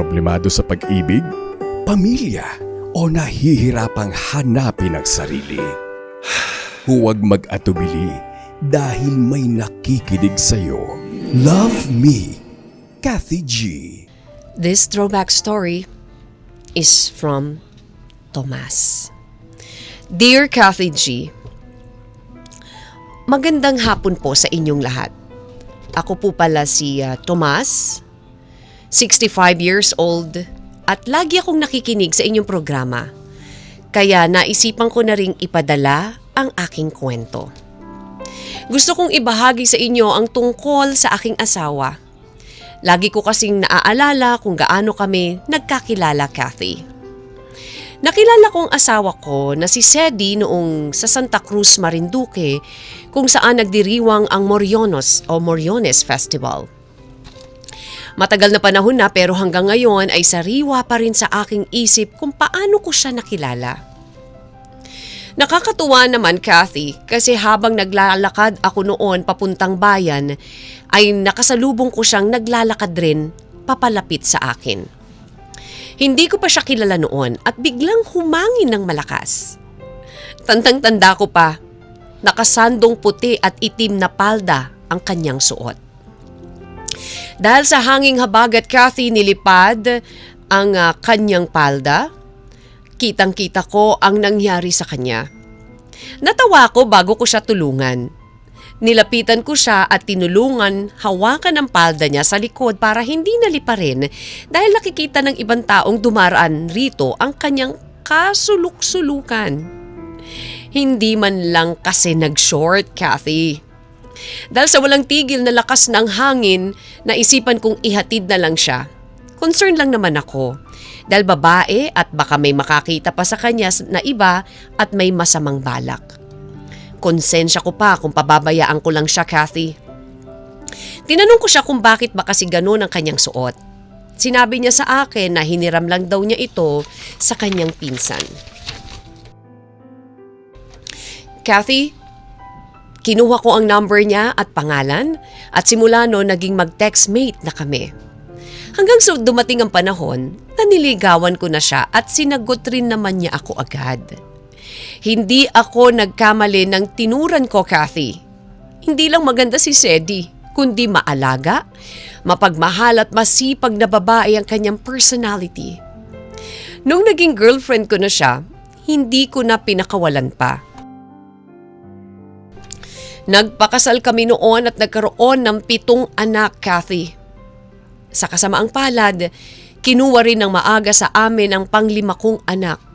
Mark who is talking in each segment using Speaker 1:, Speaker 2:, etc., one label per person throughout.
Speaker 1: problemado sa pag-ibig, pamilya o nahihirapang hanapin ang sarili. Huwag mag-atubili dahil may nakikinig sa'yo. Love me, Kathy G.
Speaker 2: This throwback story is from Tomas. Dear Kathy G, Magandang hapon po sa inyong lahat. Ako po pala si uh, Tomas, 65 years old, at lagi akong nakikinig sa inyong programa. Kaya naisipan ko na ring ipadala ang aking kwento. Gusto kong ibahagi sa inyo ang tungkol sa aking asawa. Lagi ko kasing naaalala kung gaano kami nagkakilala, Kathy. Nakilala ko ang asawa ko na si Sedi noong sa Santa Cruz, Marinduque kung saan nagdiriwang ang Moriones o Moriones Festival. Matagal na panahon na pero hanggang ngayon ay sariwa pa rin sa aking isip kung paano ko siya nakilala. Nakakatuwa naman Kathy kasi habang naglalakad ako noon papuntang bayan ay nakasalubong ko siyang naglalakad rin papalapit sa akin. Hindi ko pa siya kilala noon at biglang humangin ng malakas. Tandang-tanda ko pa, nakasandong puti at itim na palda ang kanyang suot. Dahil sa hanging habagat Kathy nilipad ang ah, kanyang palda, kitang-kita ko ang nangyari sa kanya. Natawa ko bago ko siya tulungan. Nilapitan ko siya at tinulungan hawakan ang palda niya sa likod para hindi nalipa rin dahil nakikita ng ibang taong dumaraan rito ang kanyang kasuluk-sulukan. Hindi man lang kasi nag-short, Kathy. Dahil sa walang tigil na lakas ng hangin, naisipan kong ihatid na lang siya. Concern lang naman ako. Dahil babae at baka may makakita pa sa kanya na iba at may masamang balak. Konsensya ko pa kung pababayaan ko lang siya, Kathy. Tinanong ko siya kung bakit ba kasi ganun ang kanyang suot. Sinabi niya sa akin na hiniram lang daw niya ito sa kanyang pinsan. Kathy, kinuha ko ang number niya at pangalan at simula no naging mag-textmate na kami. Hanggang sa dumating ang panahon, naniligawan ko na siya at sinagot rin naman niya ako agad. Hindi ako nagkamali ng tinuran ko, Kathy. Hindi lang maganda si Sedi, kundi maalaga, mapagmahal at masipag na babae ang kanyang personality. Nung naging girlfriend ko na siya, hindi ko na pinakawalan pa. Nagpakasal kami noon at nagkaroon ng pitong anak, Kathy. Sa kasamaang palad, kinuha rin ng maaga sa amin ang panglima kong anak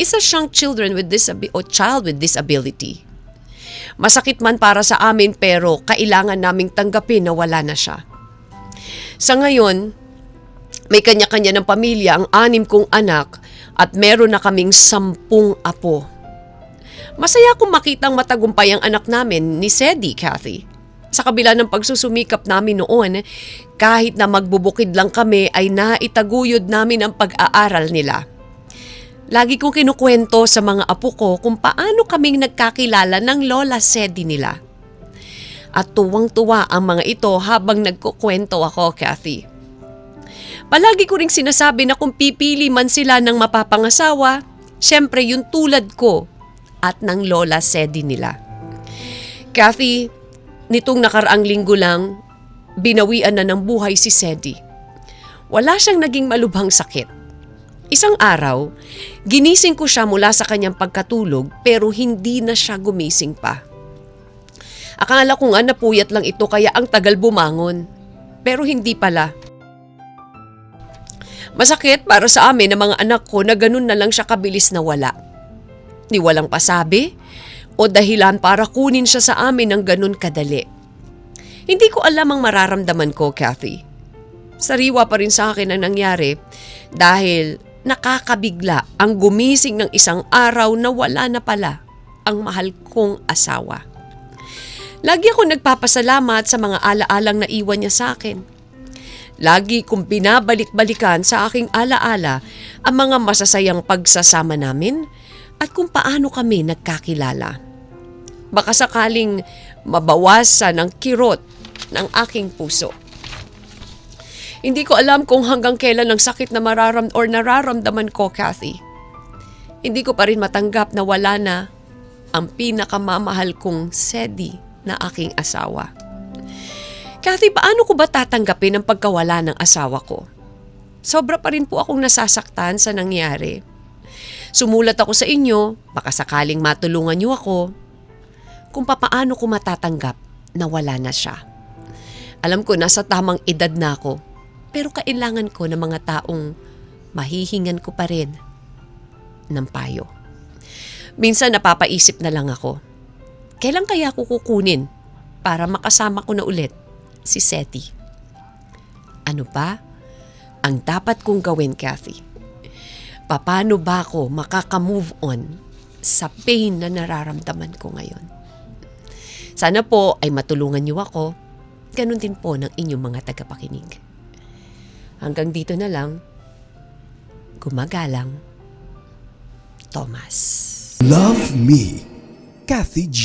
Speaker 2: isa siyang children with disabi- o child with disability. Masakit man para sa amin pero kailangan naming tanggapin na wala na siya. Sa ngayon, may kanya-kanya ng pamilya ang anim kong anak at meron na kaming sampung apo. Masaya kong makitang matagumpay ang anak namin ni Sedi, Kathy. Sa kabila ng pagsusumikap namin noon, kahit na magbubukid lang kami ay naitaguyod namin ang pag-aaral nila. Lagi kong kinukwento sa mga apo ko kung paano kaming nagkakilala ng lola Sedi nila. At tuwang-tuwa ang mga ito habang nagkukwento ako, Kathy. Palagi ko ring sinasabi na kung pipili man sila ng mapapangasawa, syempre yung tulad ko at ng lola Sedi nila. Kathy, nitong nakaraang linggo lang, binawian na ng buhay si Sedi. Wala siyang naging malubhang sakit Isang araw, ginising ko siya mula sa kanyang pagkatulog pero hindi na siya gumising pa. Akala ko nga napuyat lang ito kaya ang tagal bumangon. Pero hindi pala. Masakit para sa amin ng mga anak ko na ganun na lang siya kabilis na wala. Ni walang pasabi o dahilan para kunin siya sa amin ng ganun kadali. Hindi ko alam ang mararamdaman ko, Kathy. Sariwa pa rin sa akin ang nangyari dahil nakakabigla ang gumising ng isang araw na wala na pala ang mahal kong asawa. Lagi ako nagpapasalamat sa mga alaalang naiwan niya sa akin. Lagi kong binabalik-balikan sa aking alaala ang mga masasayang pagsasama namin at kung paano kami nagkakilala. Baka sakaling mabawasan ang kirot ng aking puso. Hindi ko alam kung hanggang kailan ang sakit na mararam or nararamdaman ko, Kathy. Hindi ko pa rin matanggap na wala na ang pinakamamahal kong sedi na aking asawa. Kathy, paano ko ba tatanggapin ang pagkawala ng asawa ko? Sobra pa rin po akong nasasaktan sa nangyari. Sumulat ako sa inyo, baka sakaling matulungan niyo ako kung papaano ko matatanggap na wala na siya. Alam ko nasa tamang edad na ako, pero kailangan ko ng mga taong mahihingan ko pa rin ng payo. Minsan napapaisip na lang ako, kailan kaya ako kukunin para makasama ko na ulit si Seti? Ano ba ang dapat kong gawin, Kathy? Paano ba ako makaka-move on sa pain na nararamdaman ko ngayon? Sana po ay matulungan niyo ako. Ganon din po ng inyong mga tagapakinig. Hanggang dito na lang. Gumagalang. Thomas.
Speaker 1: Love Me, Kathy G.